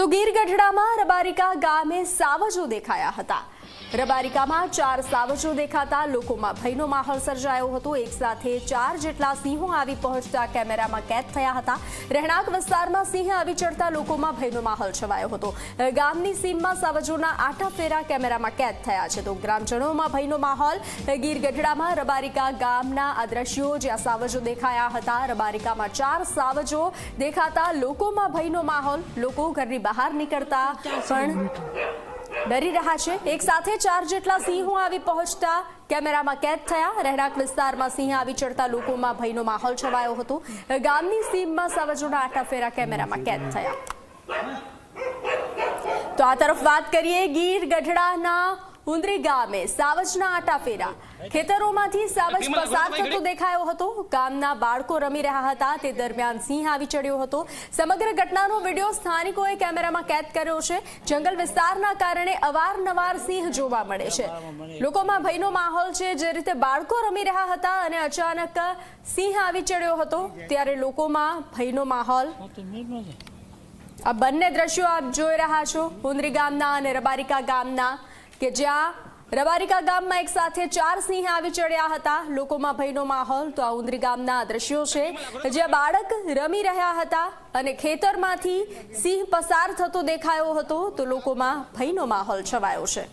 તો ગીર ગઢડામાં રબારિકા ગામે સાવજો દેખાયા હતા. રબારિકામાં ચાર સાવજો દેખાતા લોકોમાં ભયનો માહોલ સર્જાયો હતો. એક સાથે ચાર જેટલા સિંહો આવી પહોંચતા કેમેરામાં કેદ થયા હતા. રહેણાંક વિસ્તારમાં સિંહ આવી ચડતા લોકોમાં ભયનો માહોલ છવાયો હતો. ગામની સીમમાં સાવજોના આઠા ફેરા કેમેરામાં કેદ થયા છે. તો ગ્રામજનોમાં ભયનો માહોલ. ગીર ગઢડામાં રબારિકા ગામના આ દ્રશ્યો જ્યાં સાવજો દેખાયા હતા. રબારિકામાં ચાર સાવજો દેખાતા લોકોમાં ભયનો માહોલ. લોકો ઘરની બહાર નીકળતા પણ ડરી રહ્યા છે. એક સાથે ચાર જેટલા સિંહો આવી પહોંચતા કેમેરામાં કેદ થયા. રહેણાંક વિસ્તારમાં સિંહ આવી ચડતા લોકોમાં ભયનો માહોલ છવાયો હતો. ગામની સીમમાં સાવજોના આટાફેરા કેમેરામાં કેદ થયા. તો આ તરફ વાત કરીએ ગીર ગઢડાના ઉંદરી ગામે સાવજના આટા ફેરા. ખેતરોમાંથી સાવજ પસાર થતો દેખાયો હતો. ગામના બાળકો રમી રહ્યા હતા. તે દરમિયાન સિંહ આવી ચડ્યો હતો. સમગ્ર ઘટનાનો વીડિયો સ્થાનિકોએ કેમેરામાં કેદ કર્યો છે. જંગલ વિસ્તારના કારણે અવારનવાર સિંહ જોવા મળે છે. લોકોમાં ભયનો માહોલ છે. જે રીતે બાળકો રમી રહ્યા હતા અને અચાનક સિંહ આવી ચડ્યો હતો ત્યારે લોકોમાં ભયનો માહોલ. આ બંને દ્રશ્યો આપ જોઈ રહ્યા છો. ઉંદરી ગામના અને રબારિકા ગામના કે જ્યાં રબારિકા ગામમાં એક સાથે ચાર સિંહ આવી ચડ્યા હતા. લોકોમાં ભયનો માહોલ. તો આ ઉંદરી ગામના દ્રશ્યો છે જ્યાં બાળક રમી રહ્યા હતા અને ખેતરમાંથી સિંહ પસાર થતો દેખાયો હતો. તો લોકોમાં ભયનો માહોલ છવાયો છે.